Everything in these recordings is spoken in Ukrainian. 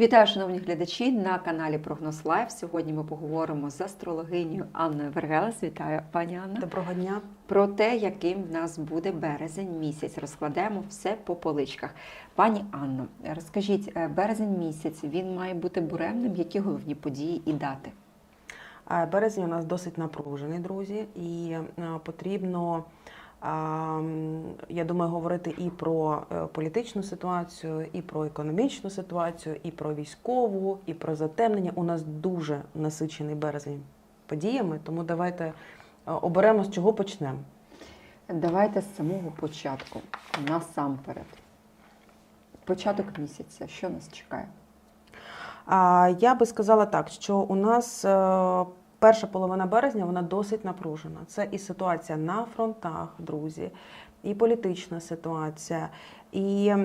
Вітаю, шановні глядачі на каналі Прогноз Лайв. Сьогодні ми поговоримо з астрологинею Анною Вергелес. Вітаю, пані Анна. Доброго дня. Про те, яким в нас буде березень місяць. Розкладемо все по поличках. Пані Анно, розкажіть, е, березень місяць він має бути буремним. Які головні події і дати? Е, Березень у нас досить напружений, друзі, і е, потрібно, я думаю, говорити і про е, політичну ситуацію, і про економічну ситуацію, і про військову, і про затемнення. У нас дуже насичений березень подіями, тому давайте е, оберемо з чого почнемо. Давайте з самого початку. Насамперед. Початок місяця. Що нас чекає? Я би сказала так, що у нас е, перша половина березня вона досить напружена. Це і ситуація на фронтах, друзі, і політична ситуація, і е,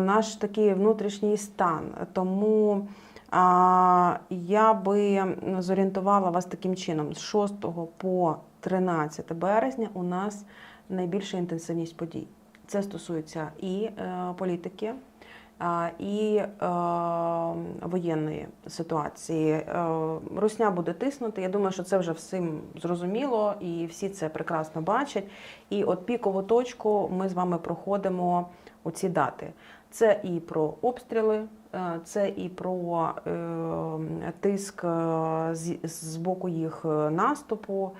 наш такий внутрішній стан. Тому а, я би зорієнтувала вас таким чином: з 6 по 13 березня у нас найбільша інтенсивність подій. Це стосується і е, політики, а, і е, воєнної ситуації. Е, Русня буде тиснути. Я думаю, що це вже всім зрозуміло, і всі це прекрасно бачать. І от пікову точку ми з вами проходимо у ці дати. Це і про обстріли, е, це і про тиск з, боку їх наступу.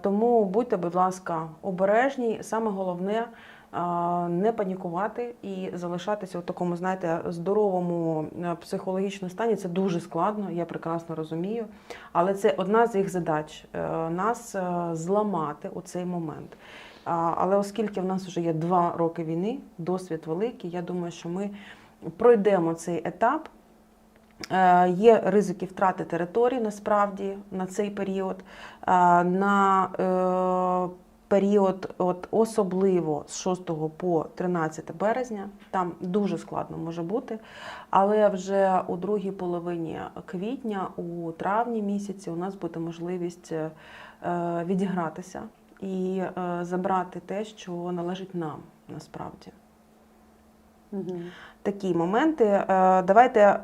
Тому будьте, будь ласка, обережні. Саме головне не панікувати і залишатися в такому, знаєте, здоровому е, психологічному стані. Це дуже складно, я прекрасно розумію. Але це одна з їх задач е, нас е, зламати у цей момент. Але оскільки в нас вже є два роки війни, досвід великий, я думаю, що ми пройдемо цей етап. Є ризики втрати території насправді на цей період. На період, от особливо з 6 по 13 березня, там дуже складно може бути. Але вже у другій половині квітня, у травні місяці, у нас буде можливість е, відігратися і е, забрати те, що належить нам насправді такі моменти. Е, Давайте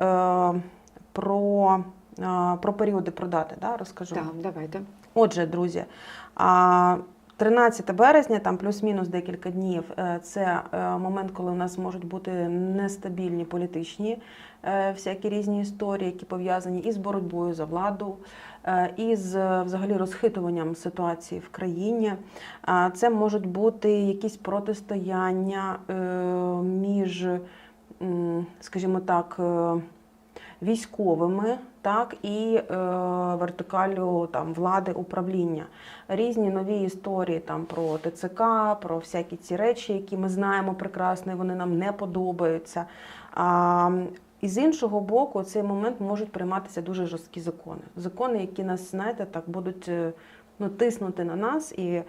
про, про періоди продати да, розкажу. Так, давайте. Отже, друзі, 13 березня, там плюс-мінус декілька днів, е, це е, момент, коли у нас можуть бути нестабільні політичні е, всякі різні історії, які пов'язані із боротьбою за владу, і з е, взагалі розхитуванням ситуації в країні. Це можуть бути якісь протистояння між, скажімо так, військовими, так і е, вертикалю там влади управління. Різні нові історії там про ТЦК, про всякі ці речі, які ми знаємо прекрасно, і вони нам не подобаються. А, і з іншого боку, у цей момент можуть прийматися дуже жорсткі закони. Закони, які нас, знаєте, так будуть е, ну, тиснути на нас. І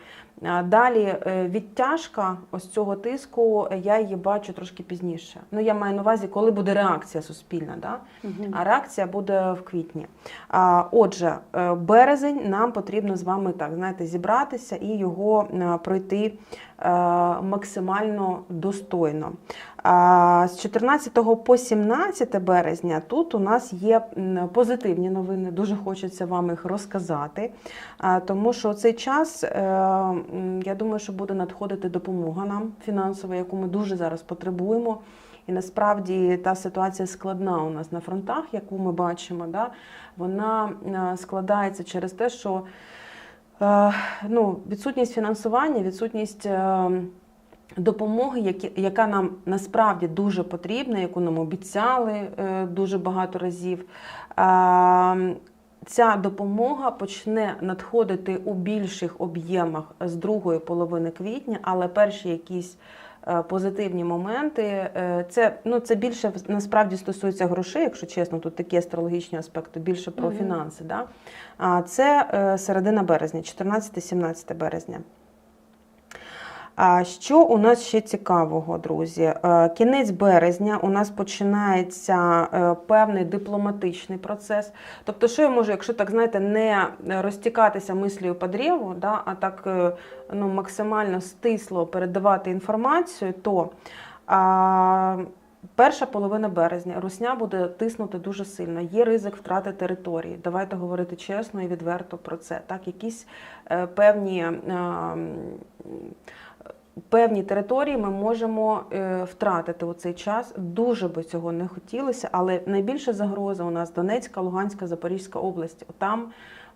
далі е, відтяжка ось цього тиску, е, я її бачу трошки пізніше. Ну, я маю на увазі, коли буде реакція суспільна. Да? А реакція буде в квітні. А, Отже, е, березень нам потрібно з вами так знаєте, зібратися і його е, пройти е, максимально достойно. З 14 по 17 березня тут у нас є позитивні новини. Дуже хочеться вам їх розказати, А, тому що цей час, е, я думаю, що буде надходити допомога нам фінансова, яку ми дуже зараз потребуємо. І насправді та ситуація складна у нас на фронтах, яку ми бачимо, да, вона е, складається через те, що е, ну, відсутність фінансування, відсутність допомоги, яка нам насправді дуже потрібна, яку нам обіцяли дуже багато разів. Ця допомога почне надходити у більших об'ємах з другої половини квітня, але перші якісь е, позитивні моменти. е, Це, ну, це більше насправді стосується грошей, якщо чесно, тут такі астрологічні аспекти, більше про Мгм. фінанси. Да? А це е, середина березня, 14-17 березня. А що у нас ще цікавого, друзі? Е, Кінець березня у нас починається е, певний дипломатичний процес. Тобто, що я можу, якщо так знаєте, не розтікатися мислею по древу, да, а так е, ну, максимально стисло передавати інформацію, то а, Перша половина березня русня буде тиснути дуже сильно. Є ризик втрати території. Давайте говорити чесно і відверто про це. Так, якісь е, певні, е, певні території ми можемо е, втратити у цей час. Дуже би цього не хотілося, але найбільша загроза у нас Донецька, Луганська, Запорізька область. Там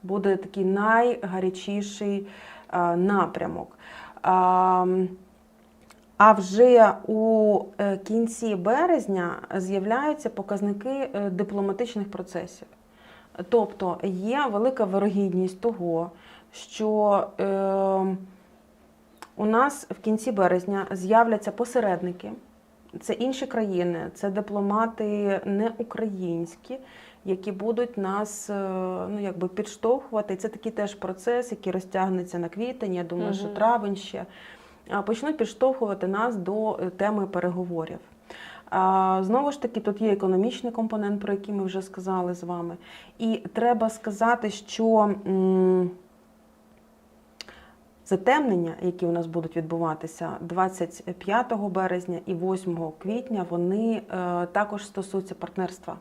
буде такий найгарячіший е, напрямок. А, вже у е, кінці березня з'являються показники дипломатичних процесів. Тобто є велика вирогідність того, що е, у нас в кінці березня з'являться посередники. Це інші країни, це дипломати не українські, які будуть нас е, ну, якби підштовхувати. Це такий теж процес, який розтягнеться на квітень. Я думаю, що травень ще почнуть підштовхувати нас до е, теми переговорів. Знову ж таки, тут є економічний компонент, про який ми вже сказали з вами. І треба сказати, що затемнення, які у нас будуть відбуватися 25 березня і 8 квітня, вони е, також стосуються партнерства.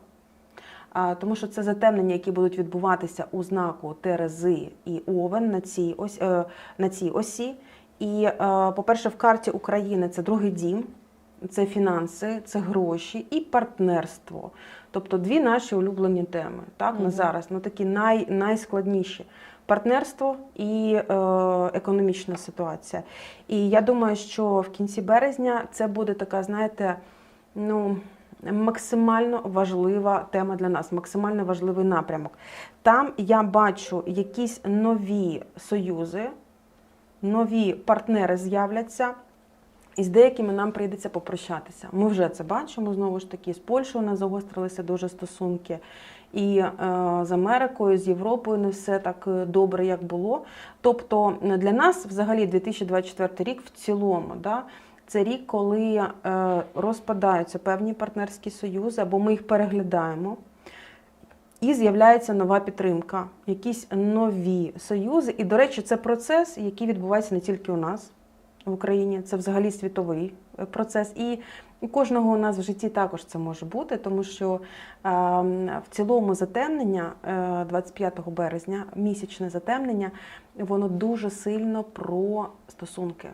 Тому що це затемнення, які будуть відбуватися у знаку Терези і Овен на цій ось е, на цій осі. І, е, по-перше, в карті України це другий дім, це фінанси, це гроші і партнерство. Тобто дві наші улюблені теми так, на зараз, ну такі най, найскладніші. Партнерство і е, економічна ситуація. І я думаю, що в кінці березня це буде така, знаєте, ну, максимально важлива тема для нас, максимально важливий напрямок. Там я бачу якісь нові союзи, нові партнери з'являться. І з деякими нам прийдеться попрощатися. Ми вже це бачимо знову ж таки. З Польщею у нас загострилися дуже стосунки, і е, з Америкою, з Європою не все так е, добре, як було. Тобто для нас, взагалі, 2024 рік в цілому, да, це рік, коли е, розпадаються певні партнерські союзи, або ми їх переглядаємо. І з'являється нова підтримка, якісь нові союзи. І, до речі, це процес, який відбувається не тільки у нас в Україні, це взагалі світовий е, процес. І у кожного у нас в житті також це може бути, тому що е, в цілому затемнення е, 25 березня, місячне затемнення, воно дуже сильно про стосунки.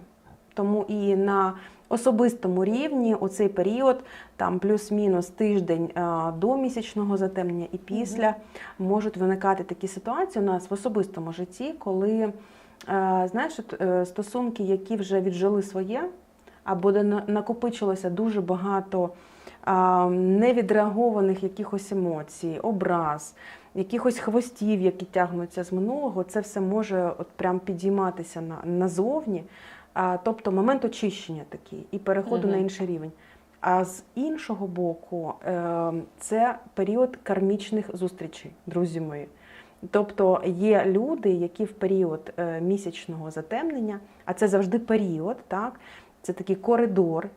Тому і на особистому рівні у цей період, там плюс-мінус тиждень е, до місячного затемнення і після, можуть виникати такі ситуації у нас в особистому житті, коли е, знаєш, е, стосунки, які вже віджили своє, або де накопичилося дуже багато невідреагованих якихось емоцій, образ, якихось хвостів, які тягнуться з минулого, це все може от прям підійматися на, назовні. Тобто момент очищення такий і переходу Мгм. на інший рівень. А з іншого боку, е, це період кармічних зустрічей, друзі мої. Тобто є люди, які в період е, місячного затемнення, а це завжди період, так? це такий коридор,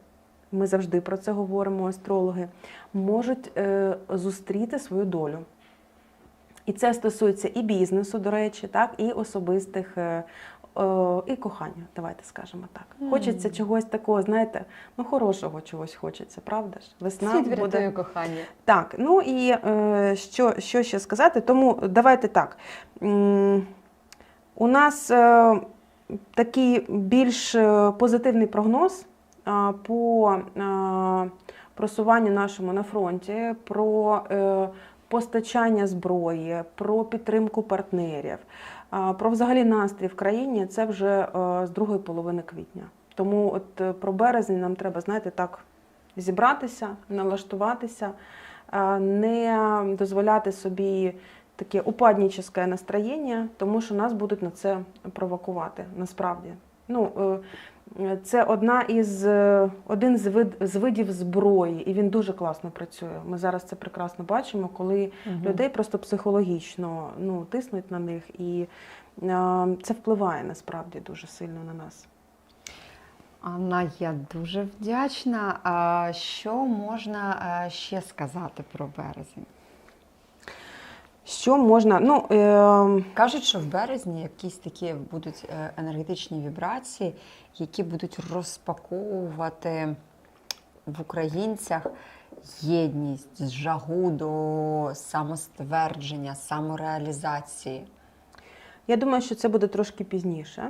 ми завжди про це говоримо, астрологи, можуть е, зустріти свою долю. І це стосується і бізнесу, до речі, так, і особистих, е, і кохання, давайте скажемо так. Хочеться чогось такого, знаєте, ну хорошого чогось хочеться, правда ж? Весна Світ буде. врятує кохання. Так, ну і е, що, що ще сказати? Тому давайте так. У нас е, такий більш е, позитивний прогноз е, по е, просуванню нашому на фронті, про е, постачання зброї, про підтримку партнерів, про взагалі настрій в країні це вже е, з другої половини квітня. Тому от е, про березень нам треба, знаєте, так зібратися, налаштуватися, е, не дозволяти собі таке упаднічне настроєння, тому що нас будуть на це провокувати насправді. Ну, це одна із, е, один з, вид, з видів зброї, і він дуже класно працює. Ми зараз це прекрасно бачимо, коли Мгм. людей просто психологічно ну, тиснуть на них, і е, це впливає насправді дуже сильно на нас. Анна, я дуже вдячна. А що можна е, ще сказати про березень? Що можна? Ну, е, Кажуть, що в березні якісь такі будуть е, енергетичні вібрації, які будуть розпаковувати в українцях єдність, жагу до самоствердження, самореалізації? Я думаю, що це буде трошки пізніше.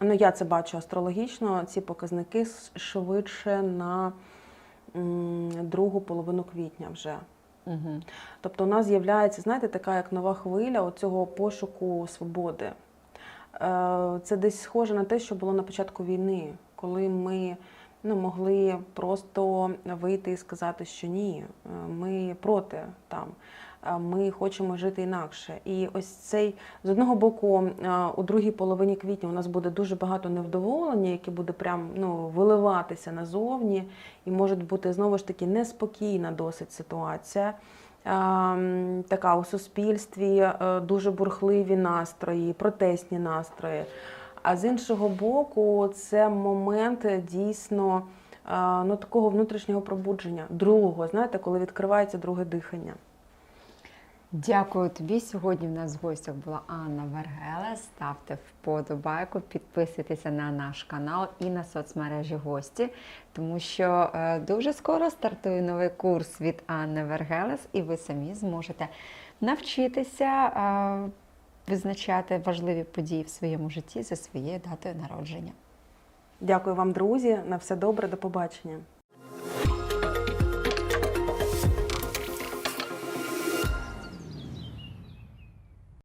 Ну, я це бачу астрологічно. Ці показники швидше на другу половину квітня вже. Угу. Тобто у нас з'являється, знаєте, така як нова хвиля цього пошуку свободи. Е, Це десь схоже на те, що було на початку війни, коли ми ну, могли просто вийти і сказати, що ні, е, ми проти там. е, Ми хочемо жити інакше. І ось цей з одного боку, е, у другій половині квітня у нас буде дуже багато невдоволення, яке буде прям ну, виливатися назовні, і може бути знову ж таки неспокійна досить ситуація. Така у суспільстві дуже бурхливі настрої, протестні настрої. А з іншого боку, це момент е, дійсно е, ну, такого внутрішнього пробудження, другого, знаєте, коли відкривається друге дихання. Дякую тобі. Сьогодні в нас в гостях була Анна Вергеле. Ставте вподобайку, підписуйтеся на наш канал і на соцмережі гості, тому що е, дуже скоро стартує новий курс від Анни Вергелес, і ви самі зможете навчитися визначати важливі події в своєму житті за своєю датою народження. Дякую вам, друзі. На все добре, до побачення.